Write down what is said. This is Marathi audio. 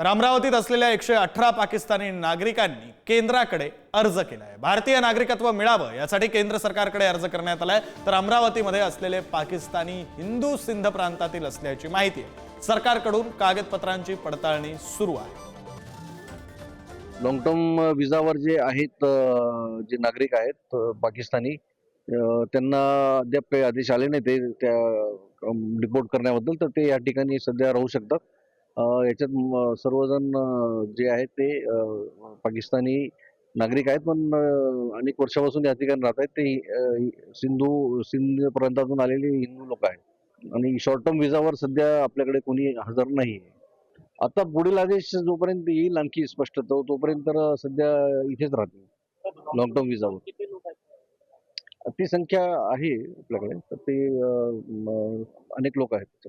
तर अमरावतीत असलेल्या एकशे अठरा पाकिस्तानी नागरिकांनी केंद्राकडे अर्ज केला आहे भारतीय नागरिकत्व मिळावं यासाठी केंद्र सरकारकडे अर्ज करण्यात आलाय. तर अमरावतीमध्ये असलेले पाकिस्तानी हिंदू सिंध प्रांतातील असल्याची माहिती आहे. सरकारकडून कागदपत्रांची पडताळणी सुरू आहे. लॉंग टर्म विजावर जे आहेत जे नागरिक आहेत पाकिस्तानी त्यांना अद्याप काही आदेश आले नाही. ते त्या रिपोर्ट करण्याबद्दल तर ते या ठिकाणी सध्या राहू शकतात. याच्यात सर्वजण जे आहेत ते पाकिस्तानी नागरिक आहेत पण अनेक वर्षापासून या ठिकाणी राहत आहेत. ते सिंधू सिंध प्रांतातून आलेले हिंदू लोक आहेत. आणि शॉर्ट टर्म विजावर सध्या आपल्याकडे कोणी हजर नाही आता पुढील आदेश जोपर्यंत येईल आणखी स्पष्ट तो तोपर्यंत तर सध्या इथेच राहतील. लॉंग टर्म विजावर ती संख्या आहे आपल्याकडे तर ते अनेक लोक आहेत.